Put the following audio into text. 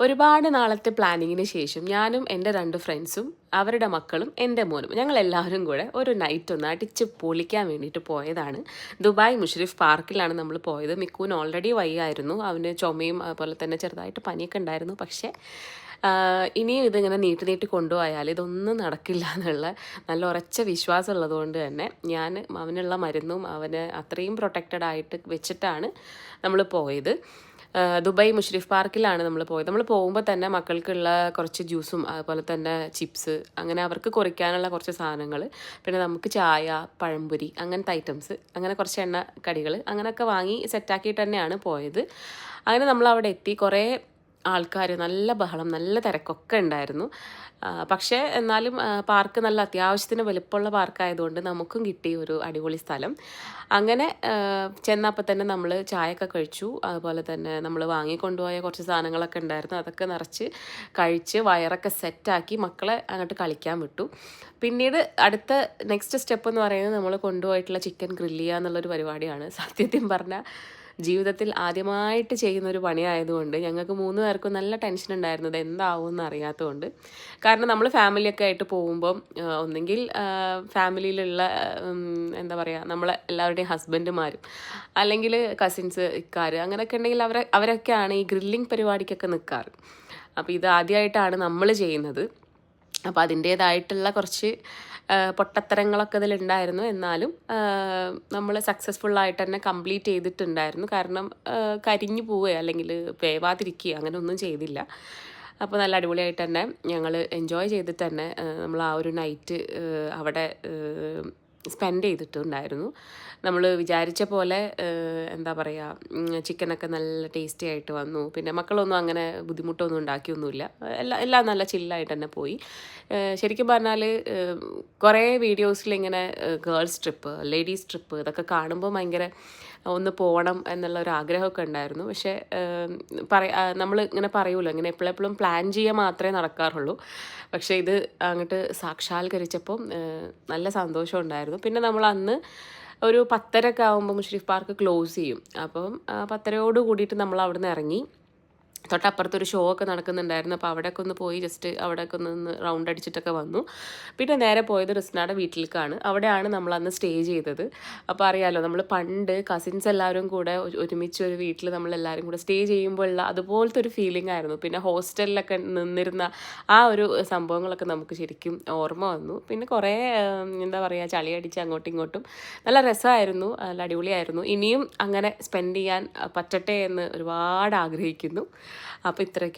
ഒരുപാട് നാളത്തെ പ്ലാനിങ്ങിന് ശേഷം ഞാനും എന്റെ രണ്ട് ഫ്രണ്ട്സും അവരുടെ മക്കളും എന്റെ മോനും ഞങ്ങൾ എല്ലാവരും കൂടെ ഒരു നൈറ്റ് ഒന്ന് അടിച്ച് പൊളിക്കാൻ വേണ്ടിയിട്ട് പോയതാണ്. ദുബായ് മുഷരിഫ് പാർക്കിലാണ് നമ്മൾ പോയത്. മിക്കൂൻ ഓൾറെഡി വയ്യായിരുന്നു. അവന് ചുമയും അതുപോലെ തന്നെ ചെറുതായിട്ട് പനിയൊക്കെ ഉണ്ടായിരുന്നു. പക്ഷേ ഇനിയും ഇതിങ്ങനെ നീട്ടി നീട്ടി കൊണ്ടുപോയാൽ ഇതൊന്നും നടക്കില്ല എന്നുള്ള നല്ല ഉറച്ച വിശ്വാസം ഉള്ളതുകൊണ്ട് തന്നെ ഞാൻ അവനുള്ള മരുന്നും അവന് അത്രയും പ്രൊട്ടക്റ്റഡ് ആയിട്ട് വെച്ചിട്ടാണ് നമ്മൾ പോയത്. ദുബായ് മുഷ്രീഫ് പാർക്കിലാണ് നമ്മൾ പോയത്. നമ്മൾ പോകുമ്പോൾ തന്നെ മക്കൾക്കുള്ള കുറച്ച് ജ്യൂസും അതുപോലെ തന്നെ ചിപ്സ് അങ്ങനെ അവർക്ക് കുറിക്കാനുള്ള കുറച്ച് സാധനങ്ങൾ പിന്നെ നമുക്ക് ചായ പഴംപൊരി അങ്ങനത്തെ ഐറ്റംസ് അങ്ങനെ കുറച്ച് എണ്ണ കടികൾ അങ്ങനെയൊക്കെ വാങ്ങി സെറ്റാക്കിയിട്ട് തന്നെയാണ് പോയത്. അങ്ങനെ നമ്മൾ അവിടെ എത്തി. കുറേ ആൾക്കാർ നല്ല ബഹളം നല്ല തിരക്കൊക്കെ ഉണ്ടായിരുന്നു. പക്ഷേ എന്നാലും പാർക്ക് നല്ല അത്യാവശ്യത്തിന് വലുപ്പമുള്ള പാർക്കായതുകൊണ്ട് നമുക്കും കിട്ടി ഒരു അടിപൊളി സ്ഥലം. അങ്ങനെ ചെന്നപ്പോൾ തന്നെ നമ്മൾ ചായയൊക്കെ കഴിച്ചു. അതുപോലെ തന്നെ നമ്മൾ വാങ്ങിക്കൊണ്ടുപോയ കുറച്ച് സാധനങ്ങളൊക്കെ ഉണ്ടായിരുന്നു. അതൊക്കെ നിറച്ച് കഴിച്ച് വയറൊക്കെ സെറ്റാക്കി മക്കളെ അങ്ങോട്ട് കളിക്കാൻ വിട്ടു. പിന്നീട് അടുത്ത നെക്സ്റ്റ് സ്റ്റെപ്പ് എന്ന് പറയുന്നത് നമ്മൾ കൊണ്ടുപോയിട്ടുള്ള ചിക്കൻ ഗ്രില്ല് ചെയ്യുക എന്നുള്ളൊരു പരിപാടിയാണ്. സത്യത്തിൽ പറഞ്ഞാൽ ജീവിതത്തിൽ ആദ്യമായിട്ട് ചെയ്യുന്ന ഒരു പണിയായതുകൊണ്ട് ഞങ്ങൾക്ക് മൂന്ന് പേർക്കും നല്ല ടെൻഷൻ ഉണ്ടായിരുന്നത് എന്താവും എന്ന് അറിയാത്തതുകൊണ്ട്. കാരണം നമ്മൾ ഫാമിലിയൊക്കെ ആയിട്ട് പോകുമ്പം ഒന്നെങ്കിൽ ഫാമിലിയിലുള്ള എന്താ പറയുക നമ്മളെ എല്ലാവരുടെയും ഹസ്ബൻഡുമാരും അല്ലെങ്കിൽ കസിൻസ് ഇക്കാർ അങ്ങനെയൊക്കെ ഉണ്ടെങ്കിൽ അവരെ അവരൊക്കെയാണ് ഈ ഗ്രില്ലിംഗ് പരിപാടിക്കൊക്കെ നിൽക്കാറ് അപ്പോൾ ഇത് ആദ്യമായിട്ടാണ് നമ്മൾ ചെയ്യുന്നത്. അപ്പോൾ അതിന്റേതായിട്ടുള്ള കുറച്ച് പൊട്ടത്തരങ്ങളൊക്കെ ഇതിലുണ്ടായിരുന്നു എന്നാലും നമ്മൾ സക്സസ്ഫുൾ ആയിട്ട് തന്നെ കംപ്ലീറ്റ് ചെയ്തിട്ടുണ്ടായിരുന്നു. കാരണം കരിഞ്ഞു പോവുകയോ അല്ലെങ്കിൽ വേവാതിരിക്കുകയോ അങ്ങനെ ഒന്നും ചെയ്തില്ല. അപ്പോൾ നല്ല അടിപൊളിയായിട്ട് തന്നെ ഞങ്ങൾ എൻജോയ് ചെയ്തിട്ട് തന്നെ നമ്മൾ ആ ഒരു നൈറ്റ് അവിടെ സ്പെൻഡ് ചെയ്തിട്ടുണ്ടായിരുന്നു. നമ്മൾ വിചാരിച്ച പോലെ എന്താ പറയുക ചിക്കനൊക്കെ നല്ല ടേസ്റ്റി ആയിട്ട് വന്നു. പിന്നെ മക്കളൊന്നും അങ്ങനെ ബുദ്ധിമുട്ടൊന്നും ഉണ്ടാക്കിയൊന്നുമില്ല. എല്ലാം എല്ലാം നല്ല ചില്ലായിട്ട് തന്നെ പോയി. ശരിക്കും പറഞ്ഞാൽ കുറേ വീഡിയോസിൽ ഇങ്ങനെ ഗേൾസ് ട്രിപ്പ് ലേഡീസ് ട്രിപ്പ് ഇതൊക്കെ കാണുമ്പോൾ ഭയങ്കര ഒന്ന് പോകണം എന്നുള്ള ഒരു ആഗ്രഹമൊക്കെ ഉണ്ടായിരുന്നു. പക്ഷേ പറയാ നമ്മൾ ഇങ്ങനെ പറയുമല്ലോ ഇങ്ങനെ എപ്പോഴെപ്പോഴും പ്ലാൻ ചെയ്യുക മാത്രമേ നടക്കാറുള്ളൂ. പക്ഷേ ഇത് അങ്ങോട്ട് സാക്ഷാത്കരിച്ചപ്പം നല്ല സന്തോഷം ഉണ്ടായിരുന്നു. പിന്നെ നമ്മൾ അന്ന് ഒരു പത്തരയൊക്കെ ആകുമ്പോൾ മുഷരീഫ് പാർക്ക് ക്ലോസ് ചെയ്യും. അപ്പം പത്തരയോട് കൂടിയിട്ട് നമ്മൾ അവിടെ നിന്ന് ഇറങ്ങി. തൊട്ടപ്പുറത്തൊരു ഷോ ഒക്കെ നടക്കുന്നുണ്ടായിരുന്നു. അപ്പോൾ അവിടെയൊക്കെ ഒന്ന് പോയി ജസ്റ്റ് അവിടെയൊക്കെ ഒന്ന് റൗണ്ട് അടിച്ചിട്ടൊക്കെ വന്നു. പിന്നെ നേരെ പോയത് റിസ്നയുടെ വീട്ടിലേക്കാണ്. അവിടെയാണ് നമ്മൾ അന്ന് സ്റ്റേ ചെയ്തത്. അപ്പോൾ അറിയാലോ നമ്മൾ പണ്ട് കസിൻസ് എല്ലാവരും കൂടെ ഒരുമിച്ച് ഒരു വീട്ടിൽ നമ്മൾ എല്ലാവരും കൂടെ സ്റ്റേ ചെയ്യുമ്പോഴുള്ള അതുപോലത്തെ ഒരു ഫീലിംഗ് ആയിരുന്നു. പിന്നെ ഹോസ്റ്റലിലൊക്കെ നിന്നിരുന്ന ആ ഒരു സംഭവങ്ങളൊക്കെ നമുക്ക് ശരിക്കും ഓർമ്മ വന്നു. പിന്നെ കുറേ എന്താ പറയുക ചളി അടിച്ച് അങ്ങോട്ടും ഇങ്ങോട്ടും നല്ല രസമായിരുന്നു. നല്ല അടിപൊളിയായിരുന്നു. ഇനിയും അങ്ങനെ സ്പെൻഡ് ചെയ്യാൻ പറ്റട്ടെ എന്ന് ഒരുപാട് ആഗ്രഹിക്കുന്നു. അപ്പോൾ ഇത്രയ്ക്ക്.